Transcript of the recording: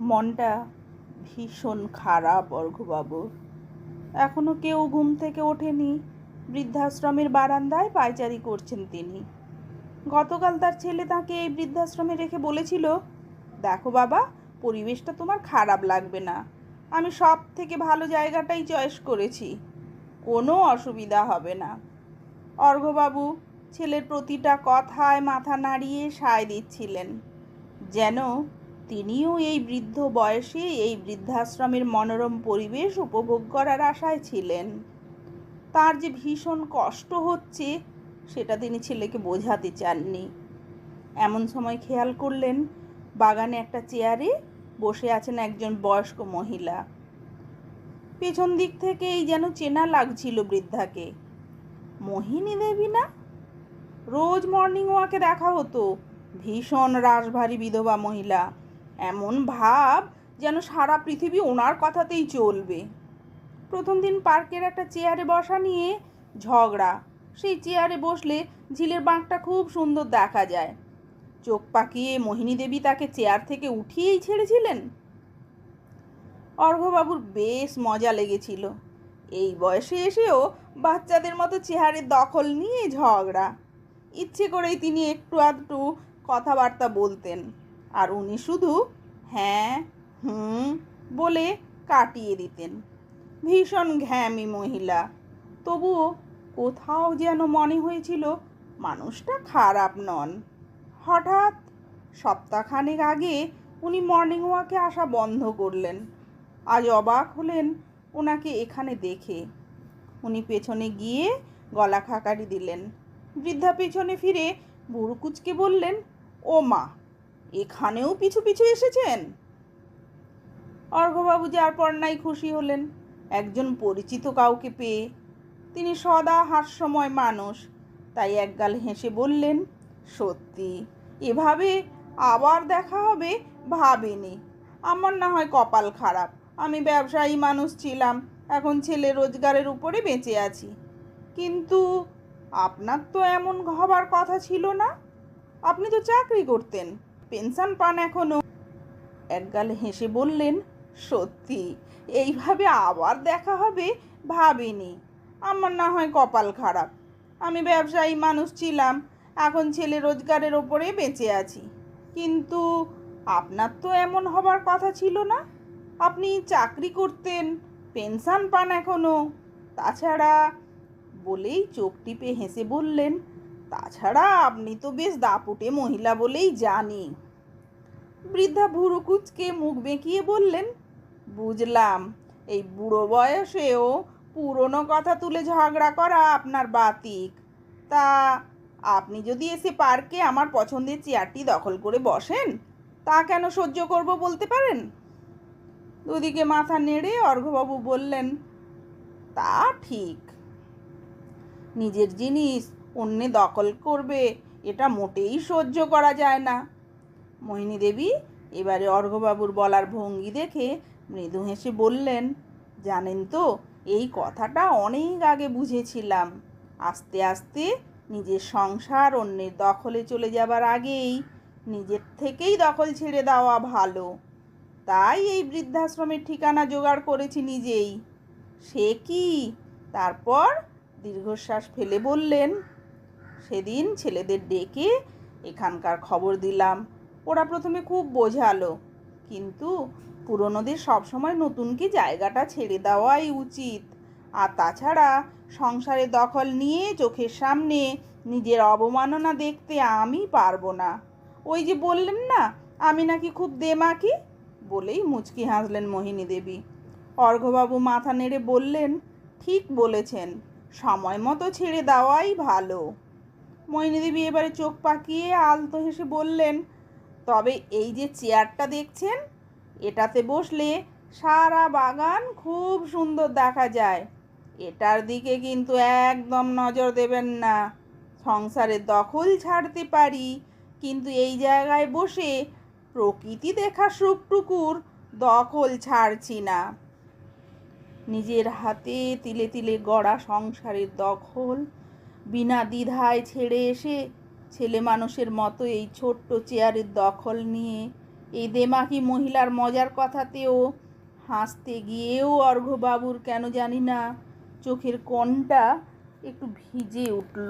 মনটা ভীষণ খারাপ অর্ঘবাবুর এখনও কেউ ঘুম থেকে ওঠেনি। বৃদ্ধাশ্রমের বারান্দায় পায়চারি করছেন তিনি। গতকাল তার ছেলে তাকে এই বৃদ্ধাশ্রমে রেখে বলেছিল, দেখো বাবা, পরিবেশটা তোমার খারাপ লাগবে না। আমি সব থেকে ভালো জায়গাটাই চয়েস করেছি। কোনো অসুবিধা হবে না। অর্ঘবাবু ছেলের প্রতিটা কথায় মাথা নাড়িয়ে সায় দিচ্ছিলেন। যেন তিনিও এই বৃদ্ধ বয়সে এই বৃদ্ধাশ্রমের মনোরম পরিবেশ উপভোগ করার আশায় ছিলেন। তার যে ভীষণ কষ্ট হচ্ছে, সেটা তিনি ছেলেকে বোঝাতে চাননি। এমন সময় খেয়াল করলেন, বাগানে একটা চেয়ারে বসে আছেন একজন বয়স্ক মহিলা। পেছন দিক থেকেই যেন চেনা লাগছিল বৃদ্ধাকে। মোহিনী দেবী না? রোজ মর্নিং ওয়াকে দেখা হতো। ভীষণ রাশভারী বিধবা মহিলা। এমন ভাব যেন সারা পৃথিবী ওনার কথাতেই চলবে। প্রথম দিন পার্কের একটা চেয়ারে বসা নিয়ে ঝগড়া। সেই চেয়ারে বসলে ঝিলের বাঁকটা খুব সুন্দর দেখা যায়। চোখ পাকিয়ে মোহিনী দেবী তাকে চেয়ার থেকে উঠিয়েই ছেড়েছিলেন। অর্ঘবাবুর বেশ মজা লেগেছিল। এই বয়সে এসেও বাচ্চাদের মতো চেহারের দখল নিয়ে ঝগড়া। ইচ্ছে করেই তিনি একটু আধটু কথাবার্তা বলতেন। আর উনি শুধু হ্যাঁ হুম বলে কাটিয়ে দিতেন। ভীষণ ঘ্যামি মহিলা। তবুও কোথাও যেন মনে হয়েছিল মানুষটা খারাপ নন। হঠাৎ সপ্তাহখানেক আগে উনি মর্নিং ওয়াকে আসা বন্ধ করলেন। আজ অবাক হলেন ওনাকে এখানে দেখে। উনি পেছনে গিয়ে গলা খাকারি দিলেন। বৃদ্ধা পেছনে ফিরে বুড়ুকুচকে বললেন, ও মা এখানেও পিছু পিছু এসেছেন? অর্ঘবাবু যার পর নাই খুশি হলেন। একজন পরিচিত কাউকে পেয়ে তিনি সদা হাস্যময় মানুষ। তাই একগাল হেসে বললেন, সত্যি, এভাবে আবার দেখা হবে ভাবিনি। আমার না হয় কপাল খারাপ। আমি ব্যবসায়ী মানুষ ছিলাম, এখন ছেলে রোজগারের উপরে বেঁচে আছি। কিন্তু আপনার তো এমন হবার কথা ছিল না। আপনি তো চাকরি করতেন। পেনশন পান এখনও? একগাল হেসে বললেন, সত্যি, এইভাবে আবার দেখা হবে? ভাবিনি। আমার না হয় কপাল খারাপ। আমি ব্যবসায়ী মানুষ ছিলাম, এখন ছেলে রোজগারের ওপরে বেঁচে আছি। কিন্তু আপনার তো এমন হবার কথা ছিল না? আপনি চাকরি করতেন, পেনশন পান এখনও? তাছাড়া বলেই চোখ টিপে হেসে বললেন তাছাড়া আপনি তো বেশ দাপুটে মহিলা বলেই জানি। বৃদ্ধা ভুরু কুচকে মুখ বেঁকিয়ে বললেন, বুঝলাম, এই বুড়ো বয়সেও পুরনো কথা তুলে ঝগড়া করা আপনার বাতিক। তা আপনি যদি এসে পার্কে আমার পছন্দের চেয়ারটি দখল করে বসেন, তা কেন সহ্য করব বলতে পারেন? দুদিকে মাথা নেড়ে অর্ঘবাবু বললেন, তা ঠিক। নিজের জিনিস অন্যে দখল করবে, এটা মোটেই সহ্য করা যায় না। মোহিনী দেবী এবারে অর্ঘবাবুর বলার ভঙ্গি দেখে মৃদু হেসে বললেন, জানেন তো, এই কথাটা অনেক আগে বুঝেছিলাম। আস্তে আস্তে নিজের সংসার অন্যের দখলে চলে যাবার আগেই নিজের থেকেই দখল ছেড়ে দেওয়া ভালো। তাই এই বৃদ্ধাশ্রমের ঠিকানা জোগাড় করেছি নিজেই। সে কি? তারপর দীর্ঘশ্বাস ফেলে বললেন সেদিন ছেলেদের ডেকে এখানকার খবর দিলাম। ওরা প্রথমে খুব বোঝালো, কিন্তু পুরনোদের সবসময় নতুনকে জায়গাটা ছেড়ে দেওয়াই উচিত। আর তাছাড়া সংসারে দখল নিয়ে চোখের সামনে নিজের অবমাননা দেখতে আমি পারব না। ওই যে বললেন না, আমি নাকি খুব দেমাকি? বলেই মুচকি হাসলেন মোহিনী দেবী। অর্ঘবাবু মাথা নেড়ে বললেন, ঠিক বলেছেন, সময় মতো ছেড়ে দেওয়াই ভালো। মোহিনী দেবী এবারে চোখ পাকিয়ে আলতো হেসে বললেন, তবে এই যে চেয়ারটা দেখছেন, এটাতে বসলে সারা বাগান খুব সুন্দর দেখা যায়। এটার দিকে কিন্তু একদম নজর দেবেন না। সংসারের দখল ছাড়তে পারি, কিন্তু এই জায়গায় বসে প্রকৃতি দেখা সুখটুকুর দখল ছাড়ছি না। নিজের হাতে তিলে তিলে গড়া সংসারের দখল বিনা দ্বিধায় ছেড়ে এসে ছেলে মানুষের মতো এই ছোট্ট চেয়ারের দখল নিয়ে এই দেমাকি মহিলার মজার কথাতেও হাসতে গিয়েও অর্ঘ্যবাবুর কেন জানি না চোখের কোণটা একটু ভিজে উঠল।